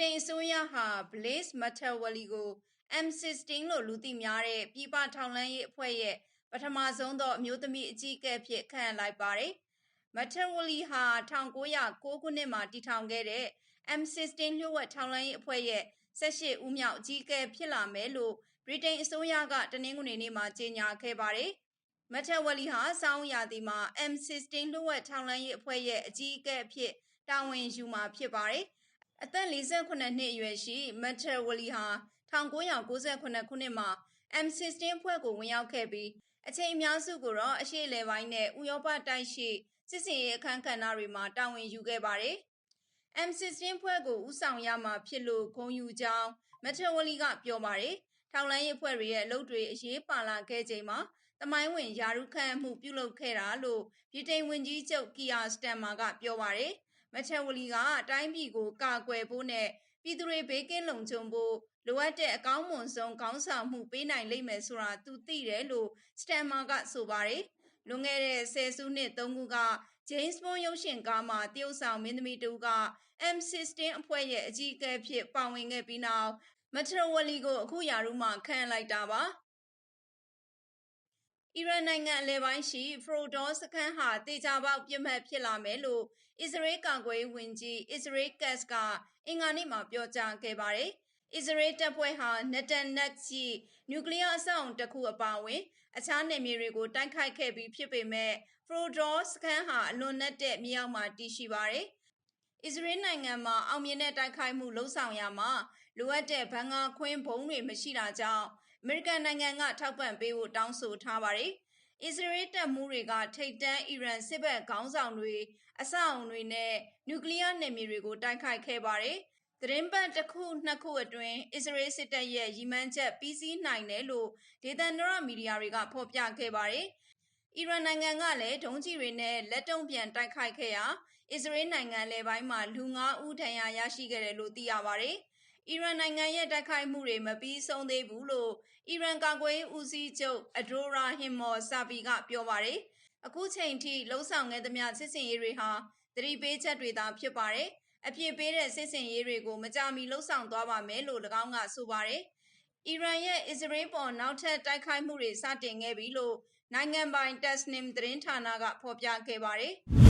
တိန်အစိုးရဟာ Blaise Matuawali ကို M16 လို့လူသိများတဲ့ ပြည်ပထောက်လှမ်းရေးအဖွဲ့ရဲ့ ပထမဆုံးသော အမျိုးသမီးအကြီးအကဲအဖြစ် ခန့်အပ်လိုက်ပါတယ်။ Matuawali ဟာ 1909 ခုနှစ်မှာ တည်ထောင်ခဲ့တဲ့ M16 လျှို့ဝှက်ထောက်လှမ်းရေးအဖွဲ့ရဲ့18ဦးမြောက် အကြီးအကဲ ဖြစ်လာမယ်လို့ ဗြိတိန်အစိုးရက တနင်္ဂနွေနေ့မှာ ကြေညာခဲ့ပါတယ်။ Matuawali ဟာစောင်းရာသီမှာ M16 လျှို့ဝှက်ထောက်လှမ်းရေးအဖွဲ့ရဲ့ အကြီးအကဲအဖြစ် တာဝန်ယူမှာ ဖြစ်ပါတယ်။ အသက် 48 နှစ်အရွယ်ရှိ Matuawali ဟာ 1998 ခုနှစ်မှာ M16 အဖွဲ့ကို ဝင်ရောက်ခဲ့ပြီး အချိန်အများစုကိုတော့ အရှေ့အလယ်ပိုင်းနဲ့ ဥရောပတိုက်ရှေ့စစ်ဆင်ရေးအခန်းကဏ္ဍတွေမှာ တာဝန်ယူခဲ့ပါတယ်။ M16 အဖွဲ့ကို ဦးဆောင်ရမှာဖြစ်လို့ ဂုဏ်ယူကြောင်း Matuawali က ပြောပါတယ်။ထောက်လှမ်းရေးအဖွဲ့တွေရဲ့ အလုပ်တွေ အရေးပါလာခဲ့ချိန်မှာ သမိုင်းဝင် ရာထူးခန့်အပ်မှု ပြုလုပ်ခဲ့တာလို့ ဗြိတိန်ဝန်ကြီးချုပ် Keir Starmer က ပြောပါတယ်။ Matuawali ကတိုင်းပြည်ကိုကာကွယ်ဖို့နဲ့ပြည်သူတွေဘေးကင်းလုံခြုံဖို့လိုအပ်တဲ့အကောင်းမွန်ဆုံးခေါင်းဆောင်မှုပေးနိုင်လိမ့်မယ်ဆိုတာသူသိတယ်လို့ Starmer ကဆိုပါတယ်။လွန်ခဲ့တဲ့ဆယ်စုနှစ်သုံးခုက James Bond ရုပ်ရှင်ကားမှာသရုပ်ဆောင်မင်းသမီးတဦးက M16 အဖွဲ့ရဲ့အကြီးအကဲအဖြစ်ပါဝင်ခဲ့ပြီးနောက် Matuawali ကိုအခုရာထူးမှာခန့်အပ်လိုက်တာပါ။ အီရန်နိုင်ငံအလယ်ပိုင်းရှိ Fordow စခန်းဟာ သေချာပေါက်ပစ်မှတ်ဖြစ်လာမယ်လို့ အစ္စရေးကာကွယ်ရေးဝန်ကြီး Israel Katz က အင်္ဂါနေ့မှာ ပြောကြားခဲ့ပါတယ်။အစ္စရေးတပ်ဖွဲ့ဟာ Natanz ရှိနျူကလီးယား အဆောက်အဦတခု အပါအဝင် အခြားနယ်မြေတွေကို တိုက်ခိုက်ခဲ့ပြီး ဖြစ်ပေမဲ့ Fordow စခန်းဟာ အလွန်နက်တဲ့ မြေအောက်မှာ တည်ရှိပါတယ်။အစ္စရေးနိုင်ငံမှာ အောင်မြင်တဲ့ တိုက်ခိုက်မှု လုပ်ဆောင်ရာမှာ လိုအပ်တဲ့ဘန်ကာခွင်းဗုံးတွေ မရှိတာကြောင့် အမေရိကန်နိုင်ငံကထောက်ပံ့ပေးဖို့တောင်းဆိုထားပါတယ်။အစ္စရေးတပ်မှူးတွေကထိပ်တန်းအီရန်စစ်ဘက်ခေါင်းဆောင်တွေ၊အဆောက်အဦတွေနဲ့နျူကလီးယားနယ်မြေတွေကိုတိုက်ခိုက်ခဲ့ပါတယ်။သီတင်းပတ်တခုနှစ်ခုအတွင်းအစ္စရေးစစ်တပ်ရဲ့ရည်မှန်းချက်ပြီးစီးနိုင်တယ်လို့ဒေသန္တရမီဒီယာတွေကဖော်ပြခဲ့ပါတယ်။အီရန်နိုင်ငံကလည်းဒုံးကျည်တွေနဲ့လက်တုံ့ပြန်တိုက်ခိုက်ခဲ့ရာအစ္စရေးနိုင်ငံအလယ်ပိုင်းမှာလူ၅ဦးဒဏ်ရာရရှိခဲ့တယ်လို့သိရပါတယ်။ အီရန်နိုင်ငံရဲ့ တိုက်ခိုက်မှုတွေ မပြီးဆုံးသေးဘူးလို့ အီရန်ကာကွယ်ရေးဦးစီးချုပ် Adolrahman Musavi က ပြောပါတယ်။အခုချိန်ထိ လုပ်ဆောင်ခဲ့သမျှ စစ်ဆင်ရေးတွေဟာ သတိပေးချက်တွေသာ ဖြစ်ပါတယ်။အပြစ်ပေးတဲ့ စစ်ဆင်ရေးတွေကို မကြာမီ လုပ်ဆောင်သွားပါမယ်လို့၎င်းက ဆိုပါတယ်။အီရန်ရဲ့ အစ္စရေးအပေါ် နောက်ထပ် တိုက်ခိုက်မှုတွေ စတင်ခဲ့ပြီလို့ နိုင်ငံပိုင် Tasnim သတင်းဌာနက ဖော်ပြခဲ့ပါတယ်။